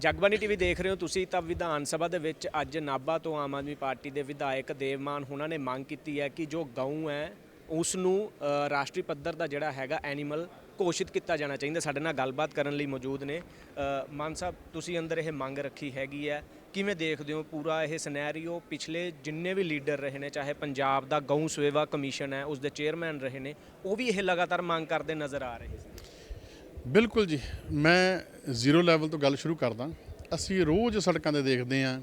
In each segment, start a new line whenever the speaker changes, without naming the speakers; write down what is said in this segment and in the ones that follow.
Jagbani TV ਦੇਖ ਰਹੇ ਹੋ ਤੁਸੀਂ ਤਾਂ ਵਿਧਾਨ ਸਭਾ ਦੇ ਵਿੱਚ ਅੱਜ ਨਾਭਾ ਤੋਂ ਆਮ ਆਦਮੀ ਪਾਰਟੀ ਦੇ ਵਿਧਾਇਕ ਦੇਵਮਾਨ ਉਹਨਾਂ ਨੇ ਮੰਗ ਕੀਤੀ ਹੈ ਕਿ ਜੋ ਗਊ ਹੈ ਉਸ ਨੂੰ ਰਾਸ਼ਟਰੀ ਪੱਧਰ ਦਾ ਜਿਹੜਾ ਹੈਗਾ ਐਨੀਮਲ ਘੋਸ਼ਿਤ ਕੀਤਾ ਜਾਣਾ ਚਾਹੀਦਾ। ਸਾਡੇ ਨਾਲ ਗੱਲਬਾਤ ਕਰਨ ਲਈ ਮੌਜੂਦ ਨੇ। ਮਾਨ ਸਾਹਿਬ, ਤੁਸੀਂ ਅੰਦਰ ਇਹ ਮੰਗ ਰੱਖੀ ਹੈਗੀ ਹੈ। ਕਿਵੇਂ ਦੇਖਦੇ ਹੋ ਪੂਰਾ ਇਹ ਸਿਨੈਰੀਓ ਪਿਛਲੇ ਜਿੰਨੇ ਵੀ ਲੀਡਰ ਰਹੇ ਨੇ, ਚਾਹੇ ਪੰਜਾਬ ਦਾ ਗਊ ਸੇਵਾ ਕਮਿਸ਼ਨ ਹੈ ਉਸ ਦੇ ਚੇਅਰਮੈਨ ਰਹੇ ਨੇ, ਉਹ ਵੀ ਇਹ ਲਗਾਤਾਰ ਮੰਗ ਕਰਦੇ ਨਜ਼ਰ ਆ ਰਹੇ ਸੀ।
ਬਿਲਕੁਲ ਜੀ। ਮੈਂ ਜ਼ੀਰੋ ਲੈਵਲ ਤੋਂ ਗੱਲ ਸ਼ੁਰੂ ਕਰਦਾ। ਅਸੀਂ ਰੋਜ਼ ਸੜਕਾਂ ਤੇ ਦੇਖਦੇ ਆਂ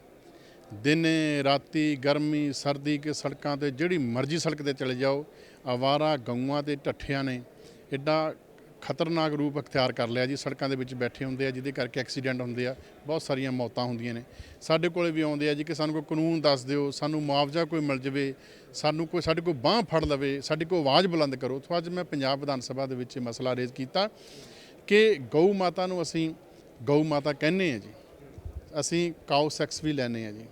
ਦਿਨੇ, ਰਾਤੀ, ਗਰਮੀ, ਸਰਦੀ ਕੇ ਸੜਕਾਂ ਤੇ ਜਿਹੜੀ ਮਰਜ਼ੀ ਸੜਕ ਤੇ ਚਲੇ ਜਾਓ, ਆਵਾਰਾ, ਗਊਆਂ ਤੇ ਢੱਠਿਆਂ ਨੇ ਐਡਾ ਖਤਰਨਾਕ ਰੂਪ ਅਖਤਿਆਰ ਕਰ ਲਿਆ ਜੀ। ਸੜਕਾਂ ਦੇ ਵਿੱਚ ਬੈਠੇ ਹੁੰਦੇ ਆ, ਜਿਹਦੇ ਕਰਕੇ ਐਕਸੀਡੈਂਟ ਹੁੰਦੇ ਆ, ਬਹੁਤ ਸਾਰੀਆਂ ਮੌਤਾਂ ਹੁੰਦੀਆਂ ਨੇ। ਸਾਡੇ ਕੋਲੇ ਵੀ ਆਉਂਦੇ ਆ ਜੀ ਕਿ ਸਾਨੂੰ ਕੋਈ ਕਾਨੂੰਨ ਦੱਸ ਦਿਓ, ਸਾਨੂੰ ਮੁਆਵਜ਼ਾ ਕੋਈ ਮਿਲ ਜਾਵੇ, ਸਾਨੂੰ ਕੋਈ, ਸਾਡੇ ਕੋਲ ਬਾਹ ਫੜ ਲਵੇ, ਸਾਡੀ ਕੋਈ ਆਵਾਜ਼ ਬੁਲੰਦ ਕਰੋ। ਤੋਂ ਅੱਜ ਮੈਂ ਪੰਜਾਬ ਵਿਧਾਨ ਸਭਾ ਦੇ ਵਿੱਚ ਇਹ ਮਸਲਾ ਰੇਜ਼ ਕੀਤਾ। ਕਿ ਗਊ ਮਾਤਾ ਨੂੰ ਅਸੀਂ ਗਊ ਮਾਤਾ ਕਹਿੰਦੇ ਆ ਜੀ। ਅਸੀਂ ਕਾਉ ਸੈਕਸ ਵੀ ਲੈਨੇ ਆ ਜੀ।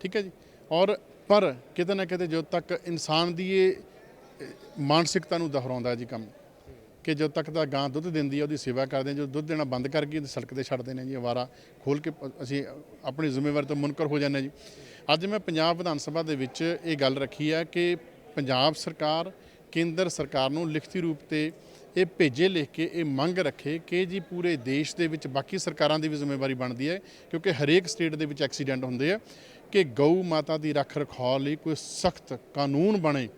ਠੀਕ ਹੈ ਜੀ? ਔਰ ਪਰ ਕਿਤੇ ਨਾ ਕਿਤੇ ਜਦੋਂ ਤੱਕ ਇਨਸਾਨ ਦੀ ਇਹ ਮਾਨਸਿਕਤਾ ਨੂੰ ਦੁਹਰਾਉਂਦਾ ਜੀ ਕੰਮ, ਕਿ ਜਦੋਂ ਤੱਕ ਤਾਂ ਗਾਂ ਦੁੱਧ ਦਿੰਦੀ ਹੈ, ਉਹਦੀ ਸੇਵਾ ਕਰਦੇ ਆ ਜਦੋਂ ਦੁੱਧ ਦੇਣਾ ਬੰਦ ਕਰ ਗਈ ਤੇ ਸੜਕ ਤੇ ਛੱਡਦੇ ਨੇ ਜੀ, ਅਵਾਰਾ ਖੋਲ ਕੇ ਅਸੀਂ ਆਪਣੀ ਜ਼ਿੰਮੇਵਾਰੀ ਤੋਂ ਮੁਨਕਰ ਹੋ ਜਾਂਦੇ ਹਾਂ ਜੀ। ਅੱਜ ਮੈਂ ਪੰਜਾਬ ਵਿਧਾਨ ਸਭਾ ਦੇ ਵਿੱਚ ਇਹ ਗੱਲ ਰੱਖੀ ਹੈ ਕਿ ਪੰਜਾਬ ਸਰਕਾਰ ਕੇਂਦਰ ਸਰਕਾਰ ਨੂੰ ਲਿਖਤੀ ਰੂਪ ਤੇ ਇਹ ਭੇਜੇ, ਲਿਖ ਕੇ ਇਹ ਮੰਗ ਰੱਖੇ ਕਿ ਜੀ ਪੂਰੇ ਦੇਸ਼ ਦੇ ਵਿੱਚ ਬਾਕੀ ਸਰਕਾਰਾਂ ਦੀ ਵੀ ਜ਼ਿੰਮੇਵਾਰੀ ਬਣਦੀ ਹੈ, ਕਿਉਂਕਿ ਹਰੇਕ ਸਟੇਟ ਦੇ ਵਿੱਚ ਐਕਸੀਡੈਂਟ ਹੁੰਦੇ ਆ ਕਿ ਗਊ ਮਾਤਾ ਦੀ ਰੱਖ ਰਖਾਅ ਲਈ ਕੋਈ ਸਖਤ ਕਾਨੂੰਨ ਬਣੇ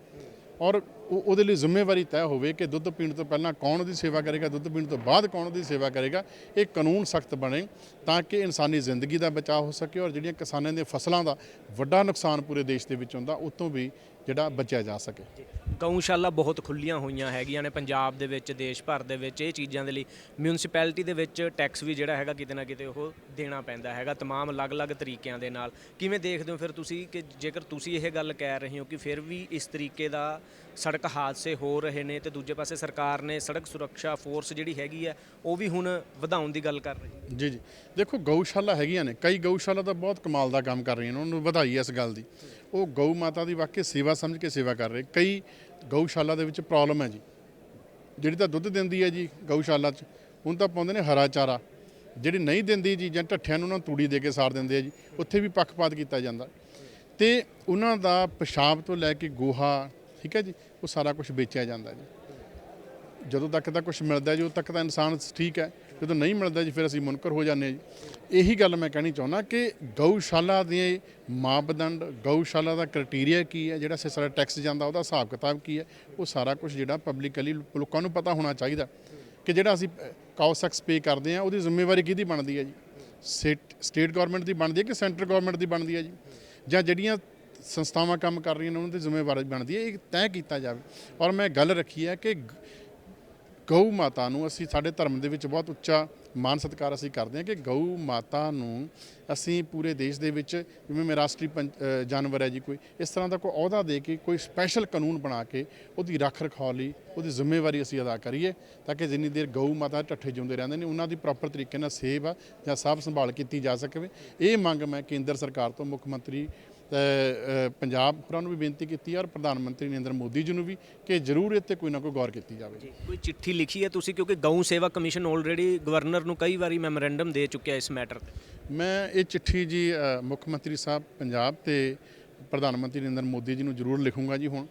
ਔਰ ਉਹ- ਉਹਦੇ ਲਈ ਜ਼ਿੰਮੇਵਾਰੀ ਤੈਅ ਹੋਵੇ ਕਿ ਦੁੱਧ ਪੀਣ ਤੋਂ ਪਹਿਲਾਂ ਕੌਣ ਉਹਦੀ ਸੇਵਾ ਕਰੇਗਾ, ਦੁੱਧ ਪੀਣ ਤੋਂ ਬਾਅਦ ਕੌਣ ਉਹਦੀ ਸੇਵਾ ਕਰੇਗਾ, ਇਹ ਕਾਨੂੰਨ ਸਖਤ ਬਣੇ ਤਾਂ ਕਿ ਇਨਸਾਨੀ ਜ਼ਿੰਦਗੀ ਦਾ ਬਚਾਅ ਹੋ ਸਕੇ ਔਰ ਜਿਹੜੀਆਂ ਕਿਸਾਨਾਂ ਦੀਆਂ ਫਸਲਾਂ ਦਾ ਵੱਡਾ ਨੁਕਸਾਨ ਪੂਰੇ ਦੇਸ਼ ਦੇ ਵਿੱਚ ਹੁੰਦਾ ਤੋਂ ਵੀ ਜਿਹੜਾ ਬਚਿਆ ਜਾ ਸਕੇ।
ਗਊਸ਼ਾਲਾ ਬਹੁਤ ਖੁੱਲੀਆਂ ਹੋਈਆਂ ਹੈਗੀਆਂ ਨੇ ਪੰਜਾਬ ਦੇ ਵਿੱਚ ਦੇਸ਼ ਭਰ ਦੇ ਵਿੱਚ ਇਹ ਚੀਜ਼ਾਂ ਦੇ ਲਈ ਮਿਊਨਿਸਪੈਲਿਟੀ ਦੇ ਵਿੱਚ ਟੈਕਸ ਵੀ ਜਿਹੜਾ ਹੈਗਾ ਕਿਤੇ ਨਾ ਕਿਤੇ ਉਹ ਦੇਣਾ ਪੈਂਦਾ ਹੈਗਾ तमाम ਅਲੱਗ-ਅਲੱਗ ਤਰੀਕਿਆਂ ਦੇ ਨਾਲ ਕਿਵੇਂ ਦੇਖਦੇ ਹੋ ਫਿਰ ਤੁਸੀਂ ਕਿ ਜੇਕਰ ਤੁਸੀਂ ਇਹ ਗੱਲ ਕਹਿ ਰਹੇ ਹੋ ਕਿ ਫਿਰ ਵੀ ਇਸ ਤਰੀਕੇ ਦਾ ਸੜਕ ਹਾਦਸੇ ਹੋ ਰਹੇ ਨੇ ਤੇ ਦੂਜੇ ਪਾਸੇ ਸਰਕਾਰ ਨੇ ਸੜਕ ਸੁਰੱਖਿਆ ਫੋਰਸ ਜਿਹੜੀ ਹੈਗੀ ਹੈ ਉਹ ਵੀ ਹੁਣ ਵਧਾਉਣ ਦੀ ਗੱਲ ਕਰ ਰਹੀ ਹੈ
ਜੀ ਜੀ। ਦੇਖੋ, ਗਊਸ਼ਾਲਾ ਹੈਗੀਆਂ ਨੇ। ਕਈ ਗਊਸ਼ਾਲਾ ਤਾਂ ਬਹੁਤ ਕਮਾਲ ਦਾ ਕੰਮ ਕਰ ਰਹੀਆਂ ਨੇ, ਉਹਨੂੰ ਵਧਾਈ ਹੈ ਇਸ ਗੱਲ ਦੀ। ਉਹ ਗਊ ਮਾਤਾ ਦੀ ਵਾਕਈ ਸੇਵਾ ਸਮਝ ਕੇ ਸੇਵਾ ਕਰ ਰਹੇ। ਕਈ ਗਊਸ਼ਾਲਾ ਦੇ ਵਿੱਚ ਪ੍ਰੋਬਲਮ ਹੈ ਜੀ। ਜਿਹੜੀ ਤਾਂ ਦੁੱਧ ਦਿੰਦੀ ਹੈ ਜੀ ਗਊਸ਼ਾਲਾ 'ਚ, ਹੁਣ ਤਾਂ ਪਾਉਂਦੇ ਨੇ ਹਰਾ ਚਾਰਾ। ਜਿਹੜੀ ਨਹੀਂ ਦਿੰਦੀ ਜੀ, ਜਾਂ ਢੱਠਿਆਂ ਨੂੰ ਉਹਨਾਂ ਨੂੰ ਤੂੜੀ ਦੇ ਕੇ ਸਾਰ ਦਿੰਦੇ ਆ ਜੀ, ਉੱਥੇ ਵੀ ਪੱਖਪਾਤ ਕੀਤਾ ਜਾਂਦਾ। ਤੇ ਉਹਨਾਂ ਦਾ ਪਿਸ਼ਾਬ ਤੋਂ ਲੈ ਕੇ ਗੋਹਾ, ਠੀਕ ਹੈ ਜੀ, ਉਹ ਸਾਰਾ ਕੁਝ ਵੇਚਿਆ ਜਾਂਦਾ ਜੀ। ਜਦੋਂ ਤੱਕ ਤਾਂ ਕੁਝ ਮਿਲਦਾ ਜੀ ਉਦੋਂ ਤੱਕ ਤਾਂ ਇਨਸਾਨ ਠੀਕ ਹੈ, ਜਦੋਂ ਨਹੀਂ ਮਿਲਦਾ ਜੀ, ਫਿਰ ਅਸੀਂ ਮੁਨਕਰ ਹੋ ਜਾਂਦੇ ਹਾਂ ਜੀ। ਇਹੀ ਗੱਲ ਮੈਂ ਕਹਿਣੀ ਚਾਹੁੰਦਾ ਕਿ ਗਊਸ਼ਾਲਾ ਦੇ ਮਾਪਦੰਡ, ਗਊਸ਼ਾਲਾ ਦਾ ਕ੍ਰਾਈਟੇਰੀਆ ਕੀ ਹੈ, ਜਿਹੜਾ ਸੇ ਸਾਰਾ ਟੈਕਸ ਜਾਂਦਾ, ਉਹਦਾ ਹਿਸਾਬ ਕਿਤਾਬ ਕੀ ਹੈ, ਉਹ ਸਾਰਾ ਕੁਝ ਜਿਹੜਾ ਪਬਲਿਕਲੀ ਲੋਕਾਂ ਨੂੰ ਪਤਾ ਹੋਣਾ ਚਾਹੀਦਾ ਕਿ ਜਿਹੜਾ ਅਸੀਂ ਕਾਉਸੈਕਸ ਪੇ ਕਰਦੇ ਹਾਂ, ਉਹਦੀ ਜ਼ਿੰਮੇਵਾਰੀ ਕਿਹਦੀ ਬਣਦੀ ਹੈ ਜੀ? ਸਟੇਟ ਸਟੇਟ ਗਵਰਨਮੈਂਟ ਦੀ ਬਣਦੀ ਹੈ ਕਿ ਸੈਂਟਰ ਗਵਰਨਮੈਂਟ ਦੀ ਬਣਦੀ ਹੈ ਜੀ? ਜਾਂ ਜਿਹੜੀਆਂ ਸੰਸਥਾਵਾਂ ਕੰਮ ਕਰ ਰਹੀਆਂ ਨੇ, ਉਹਨਾਂ ਦੀ ਜ਼ਿੰਮੇਵਾਰੀ ਬਣਦੀ ਹੈ, ਇਹ ਤੈਅ ਕੀਤਾ ਜਾਵੇ। ਔਰ ਮੈਂ ਗੱਲ ਰੱਖੀ ਹੈ ਕਿ ਗਊ ਮਾਤਾ ਨੂੰ ਅਸੀਂ ਸਾਡੇ ਧਰਮ ਦੇ ਵਿੱਚ ਬਹੁਤ ਉੱਚਾ ਮਾਨ ਸਤਿਕਾਰ ਅਸੀਂ ਕਰਦੇ ਹਾਂ ਕਿ ਗਊ ਮਾਤਾ ਨੂੰ ਅਸੀਂ ਪੂਰੇ ਦੇਸ਼ ਦੇ ਵਿੱਚ, ਜਿਵੇਂ ਮੈਂ ਰਾਸ਼ਟਰੀ ਪੰਜ- ਜਾਨਵਰ ਹੈ ਜੀ ਕੋਈ, ਇਸ ਤਰ੍ਹਾਂ ਦਾ ਕੋਈ ਅਹੁਦਾ ਦੇ ਕੇ ਕੋਈ ਸਪੈਸ਼ਲ ਕਾਨੂੰਨ ਬਣਾ ਕੇ ਉਹਦੀ ਰੱਖ ਰਖਾਅ ਲਈ ਉਹਦੀ ਜ਼ਿੰਮੇਵਾਰੀ ਅਸੀਂ ਅਦਾ ਕਰੀਏ ਤਾਂ ਕਿ ਜਿੰਨੀ ਦੇਰ ਗਊ ਮਾਤਾ ਢੱਠੇ ਜਿਉਂਦੇ ਰਹਿੰਦੇ ਨੇ, ਉਹਨਾਂ ਦੀ ਪ੍ਰੋਪਰ ਤਰੀਕੇ ਨਾਲ ਸੇਵਾ ਜਾਂ ਸਾਂਭ ਸੰਭਾਲ ਕੀਤੀ ਜਾ ਸਕੇ। ਇਹ ਮੰਗ ਮੈਂ ਕੇਂਦਰ ਸਰਕਾਰ ਤੋਂ ਮੁੱਖ ਮੰਤਰੀ ਤੇ ਪੰਜਾਬ ਹੋਰਾਂ ਨੂੰ ਵੀ ਬੇਨਤੀ ਕੀਤੀ ਹੈ ਔਰ ਪ੍ਰਧਾਨ ਮੰਤਰੀ ਨਰਿੰਦਰ ਮੋਦੀ ਜੀ ਨੂੰ ਵੀ ਕਿ ਜ਼ਰੂਰ ਇੱਥੇ ਕੋਈ ਨਾ ਕੋਈ ਗੌਰ ਕੀਤੀ ਜਾਵੇ।
ਕੋਈ ਚਿੱਠੀ ਲਿਖੀ ਹੈ ਤੁਸੀਂ? ਕਿਉਂਕਿ ਗਊ ਸੇਵਾ ਕਮਿਸ਼ਨ ਆਲਰੇਡੀ ਗਵਰਨਰ ਨੂੰ ਕਈ ਵਾਰੀ ਮੈਮੋਰੈਂਡਮ ਦੇ ਚੁੱਕਿਆ ਇਸ ਮੈਟਰ ਤੇ।
ਮੈਂ ਇਹ ਚਿੱਠੀ ਜੀ ਮੁੱਖ ਮੰਤਰੀ ਸਾਹਿਬ ਪੰਜਾਬ ਤੇ ਪ੍ਰਧਾਨ ਮੰਤਰੀ ਨਰਿੰਦਰ ਮੋਦੀ ਜੀ ਨੂੰ ਜ਼ਰੂਰ ਲਿਖੂੰਗਾ ਜੀ ਹੁਣ।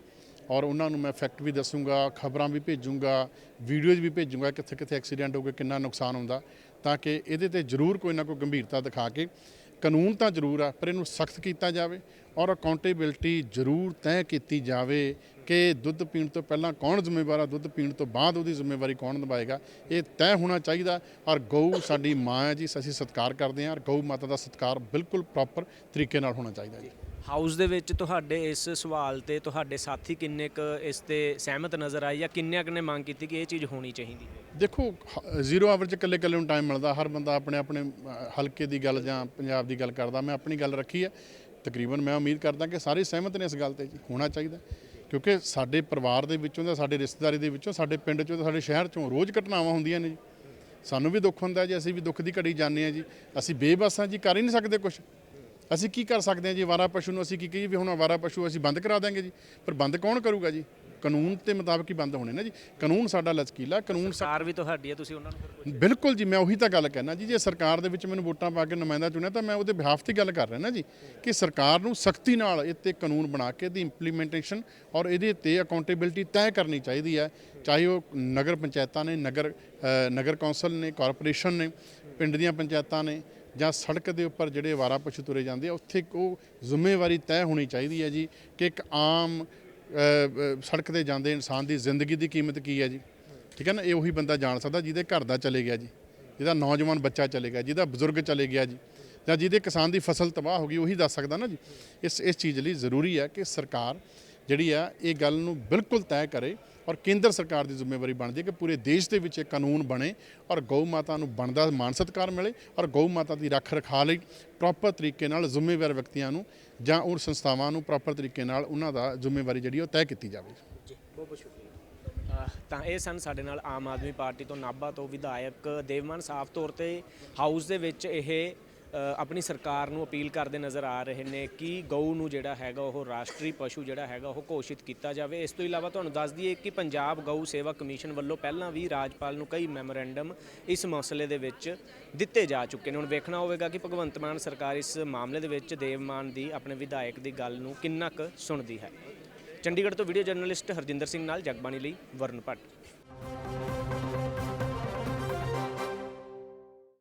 ਔਰ ਉਹਨਾਂ ਨੂੰ ਮੈਂ ਫੈਕਟ ਵੀ ਦੱਸੂੰਗਾ ਖਬਰਾਂ ਵੀ ਭੇਜੂੰਗਾ ਵੀਡੀਓਜ਼ ਵੀ ਭੇਜੂੰਗਾ ਕਿੱਥੇ ਕਿੱਥੇ ਐਕਸੀਡੈਂਟ ਹੋ ਗਿਆ ਕਿੰਨਾ ਨੁਕਸਾਨ ਹੁੰਦਾ ਤਾਂ ਕਿ ਇਹਦੇ ਤੇ ਜ਼ਰੂਰ ਕੋਈ ਨਾ ਕੋਈ ਗੰਭੀਰਤਾ ਦਿਖਾ ਕੇ ਕਾਨੂੰਨ ਤਾਂ ਜ਼ਰੂਰ ਆ, ਪਰ ਇਹਨੂੰ ਸਖਤ ਕੀਤਾ ਜਾਵੇ ਔਰ ਅਕਾਊਂਟੇਬਿਲਟੀ ਜ਼ਰੂਰ ਤੈਅ ਕੀਤੀ ਜਾਵੇ ਕਿ ਦੁੱਧ ਪੀਣ ਤੋਂ ਪਹਿਲਾਂ ਕੌਣ ਜ਼ਿੰਮੇਵਾਰ ਆ, ਦੁੱਧ ਪੀਣ ਤੋਂ ਬਾਅਦ ਉਹਦੀ ਜ਼ਿੰਮੇਵਾਰੀ ਕੌਣ ਨਿਭਾਏਗਾ, ਇਹ ਤੈਅ ਹੋਣਾ ਚਾਹੀਦਾ ਔਰ ਗਊ ਸਾਡੀ ਮਾਂ ਹੈ ਜੀ, ਅਸੀਂ ਸਤਿਕਾਰ ਕਰਦੇ ਹਾਂ ਔਰ ਗਊ ਮਾਤਾ ਦਾ ਸਤਿਕਾਰ ਬਿਲਕੁਲ ਪ੍ਰੋਪਰ ਤਰੀਕੇ ਨਾਲ ਹੋਣਾ ਚਾਹੀਦਾ ਜੀ।
ਹਾਊਸ ਦੇ ਵਿੱਚ ਤੁਹਾਡੇ ਇਸ ਸਵਾਲ ਤੇ ਤੁਹਾਡੇ ਸਾਥੀ ਕਿੰਨੇ ਕੁ ਇਸ ਤੇ ਸਹਿਮਤ ਨਜ਼ਰ ਆਏ ਜਾਂ ਕਿੰਨੇ ਕੁ ਨੇ ਮੰਗ ਕੀਤੀ ਕਿ ਇਹ ਚੀਜ਼ ਹੋਣੀ ਚਾਹੀਦੀ ਹੈ?
ਦੇਖੋ, ਹ- ਜ਼ੀਰੋ ਆਵਰ ਚ ਇਕੱਲੇ ਇਕੱਲੇ ਨੂੰ ਟਾਈਮ ਮਿਲਦਾ, ਹਰ ਬੰਦਾ ਆਪਣੇ ਆਪਣੇ ਹਲਕੇ ਦੀ ਗੱਲ ਜਾਂ ਪੰਜਾਬ ਦੀ ਗੱਲ ਕਰਦਾ, ਮੈਂ ਆਪਣੀ ਗੱਲ ਰੱਖੀ ਹੈ। ਤਕਰੀਬਨ ਮੈਂ ਉਮੀਦ ਕਰਦਾ ਕਿ ਸਾਰੇ ਸਹਿਮਤ ਨੇ ਇਸ ਗੱਲ ਤੇ ਜੀ, ਹੋਣਾ ਚਾਹੀਦਾ ਕਿਉਂਕਿ ਸਾਡੇ ਪਰਿਵਾਰ ਦੇ ਵਿੱਚੋਂ ਜਾਂ ਸਾਡੇ ਰਿਸ਼ਤੇਦਾਰੀ ਦੇ ਵਿੱਚੋਂ, ਸਾਡੇ ਪਿੰਡ ਚੋਂ ਤੇ ਸਾਡੇ ਸ਼ਹਿਰ ਚੋਂ ਰੋਜ਼ ਘਟਨਾਵਾਂ ਹੁੰਦੀਆਂ ਨੇ ਜੀ। ਸਾਨੂੰ ਵੀ ਦੁੱਖ ਹੁੰਦਾ ਜੀ, ਅਸੀਂ ਵੀ ਦੁੱਖ ਦੀ ਘੜੀ ਜਾਂਦੇ ਹਾਂ ਜੀ। ਅਸੀਂ ਬੇਬਸ ਹਾਂ ਜੀ, ਕਰ ਹੀ ਨਹੀਂ ਸਕਦੇ ਕੁਝ ਅਸੀਂ ਕੀ ਕਰ ਸਕਦੇ ਹਾਂ ਜੀ? ਅਵਾਰਾ ਪਸ਼ੂ ਨੂੰ ਅਸੀਂ ਕੀ ਕਹੀਏ ਵੀ ਹੁਣ ਅਵਾਰਾ ਪਸ਼ੂ ਅਸੀਂ ਬੰਦ ਕਰਾ ਦਾਂਗੇ ਜੀ। ਪਰ ਬੰਦ ਕੌਣ ਕਰੂਗਾ ਜੀ? ਕਾਨੂੰਨ ਦੇ ਮੁਤਾਬਕ ਹੀ ਬੰਦ ਹੋਣੇ ਨਾ ਜੀ। ਕਾਨੂੰਨ ਸਾਡਾ ਲਚਕੀਲਾ ਕਾਨੂੰਨ
ਸਰਕਾਰ ਵੀ ਤੁਹਾਡੀ ਹੈ ਤੁਸੀਂ ਉਹਨਾਂ ਨੂੰ।
ਬਿਲਕੁਲ ਜੀ ਮੈਂ ਉਹੀ ਤਾਂ ਗੱਲ ਕਹਿਣਾ ਜੀ। ਜੇ ਸਰਕਾਰ ਦੇ ਵਿੱਚ ਮੈਨੂੰ ਵੋਟਾਂ ਪਾ ਕੇ ਨੁਮਾਇੰਦਾ ਚੁਣਿਆ ਤਾਂ ਮੈਂ ਉਹਦੇ ਬਿਹਾਫ ਤੇ ਗੱਲ ਕਰ ਰਿਹਾ ਨਾ ਜੀ ਕਿ ਸਰਕਾਰ ਨੂੰ ਸਖਤੀ ਨਾਲ ਤੇ ਕਾਨੂੰਨ ਬਣਾ ਕੇ ਦੀ ਇੰਪਲੀਮੈਂਟੇਸ਼ਨ ਔਰ ਇਹਦੇ ਤੇ ਅਕਾਊਂਟੇਬਿਲਟੀ ਤੈਅ ਕਰਨੀ ਚਾਹੀਦੀ ਹੈ। ਚਾਹੇ ਉਹ ਨਗਰ ਪੰਚਾਇਤਾਂ ਨੇ ਨਗਰ ਨਗਰ ਕੌਂਸਲ ਨੇ ਕਾਰਪੋਰੇਸ਼ਨ ਨੇ ਪਿੰਡ ਦੀਆਂ ਪੰਚਾਇਤਾਂ ਨੇ ਜਾਂ ਸੜਕ ਦੇ ਉੱਪਰ ਜਿਹੜੇ ਵਾਰਾ ਪਸ਼ੂ ਤੁਰੇ ਜਾਂਦੇ ਆ, ਉੱਥੇ ਇੱਕ ਉਹ ਜ਼ਿੰਮੇਵਾਰੀ ਤੈਅ ਹੋਣੀ ਚਾਹੀਦੀ ਹੈ ਜੀ ਕਿ ਇੱਕ ਆਮ ਸੜਕ ਤੇ ਜਾਂਦੇ ਇਨਸਾਨ ਦੀ ਜ਼ਿੰਦਗੀ ਦੀ ਕੀਮਤ ਕੀ ਹੈ ਜੀ। ਠੀਕ ਹੈ ਨਾ? ਇਹ ਉਹੀ ਬੰਦਾ ਜਾਣ ਸਕਦਾ ਜਿਹਦੇ ਘਰ ਦਾ ਚਲੇ ਗਿਆ ਜੀ, ਜਿਹਦਾ ਨੌਜਵਾਨ ਬੱਚਾ ਚਲੇ ਗਿਆ, ਜਿਹਦਾ ਬਜ਼ੁਰਗ ਚਲੇ ਗਿਆ ਜੀ, ਜਾਂ ਜਿਹਦੇ ਕਿਸਾਨ ਦੀ ਫਸਲ ਤਬਾਹ ਹੋ ਗਈ, ਉਹੀ ਦੱਸ ਸਕਦਾ ਨਾ ਜੀ। ਇਸ ਇਸ ਚੀਜ਼ ਲਈ ਜ਼ਰੂਰੀ ਹੈ ਕਿ ਸਰਕਾਰ ਜਿਹੜੀ ਆ, ਇਹ ਗੱਲ ਨੂੰ ਬਿਲਕੁਲ ਤੈਅ ਕਰੇ ਔਰ ਕੇਂਦਰ ਸਰਕਾਰ ਦੀ ਜ਼ਿੰਮੇਵਾਰੀ ਬਣਦੀ ਹੈ ਕਿ ਪੂਰੇ ਦੇਸ਼ ਦੇ ਵਿੱਚ ਇਹ ਕਾਨੂੰਨ ਬਣੇ ਔਰ ਗਊ ਮਾਤਾ ਨੂੰ ਬਣਦਾ ਮਾਨ ਸਤਿਕਾਰ ਮਿਲੇ ਔਰ ਗਊ ਮਾਤਾ ਦੀ ਰੱਖ ਰਖਾਅ ਲਈ ਪ੍ਰੋਪਰ ਤਰੀਕੇ ਨਾਲ ਜ਼ਿੰਮੇਵਾਰ ਵਿਅਕਤੀਆਂ ਨੂੰ ਜਾਂ ਉਹ ਸੰਸਥਾਵਾਂ ਨੂੰ ਪ੍ਰੋਪਰ ਤਰੀਕੇ ਨਾਲ ਉਹਨਾਂ ਦਾ ਜ਼ਿੰਮੇਵਾਰੀ ਜਿਹੜੀ ਉਹ ਤੈਅ ਕੀਤੀ ਜਾਵੇ।
ਜੀ, ਬਹੁਤ ਬਹੁਤ ਸ਼ੁਕਰੀਆ। ਤਾਂ ਇਹ ਸਨ ਸਾਡੇ ਨਾਲ ਆਮ ਆਦਮੀ ਪਾਰਟੀ ਤੋਂ ਨਾਭਾ ਤੋਂ ਵਿਧਾਇਕ ਦੇਵਮਨ, ਸਾਫ਼ ਤੌਰ ਤੇ ਹਾਊਸ ਦੇ ਵਿੱਚ ਇਹ ਆਪਣੀ ਸਰਕਾਰ ਨੂੰ ਅਪੀਲ ਕਰਦੇ ਨਜ਼ਰ ਆ ਰਹੇ ਨੇ ਕਿ ਗਊ ਨੂੰ ਜਿਹੜਾ ਹੈਗਾ ਉਹ ਰਾਸ਼ਟਰੀ ਪਸ਼ੂ ਜਿਹੜਾ ਹੈਗਾ ਉਹ ਘੋਸ਼ਿਤ ਕੀਤਾ ਜਾਵੇ। ਇਸ ਤੋਂ ਇਲਾਵਾ ਤੁਹਾਨੂੰ ਦੱਸ ਦਈਏ ਕਿ ਪੰਜਾਬ ਗਊ ਸੇਵਾ ਕਮਿਸ਼ਨ ਵੱਲੋਂ ਪਹਿਲਾਂ ਵੀ ਰਾਜਪਾਲ ਨੂੰ ਕਈ ਮੈਮੋਰੈਂਡਮ ਇਸ ਮਸਲੇ ਦੇ ਵਿੱਚ ਦਿੱਤੇ ਜਾ ਚੁੱਕੇ ਨੇ। ਹੁਣ ਵੇਖਣਾ ਹੋਵੇਗਾ ਕਿ ਭਗਵੰਤ ਮਾਨ ਸਰਕਾਰ ਇਸ ਮਾਮਲੇ ਦੇ ਵਿੱਚ ਦੇਵਮਾਨ ਦੀ, ਆਪਣੇ ਵਿਧਾਇਕ ਦੀ ਗੱਲ ਨੂੰ ਕਿੰਨਾ ਕੁ ਸੁਣਦੀ ਹੈ। ਚੰਡੀਗੜ੍ਹ ਤੋਂ ਵੀਡੀਓ ਜਰਨਲਿਸਟ ਹਰਜਿੰਦਰ ਸਿੰਘ ਨਾਲ ਜਗਬਾਣੀ ਲਈ ਵਰਨ ਭੱਟ।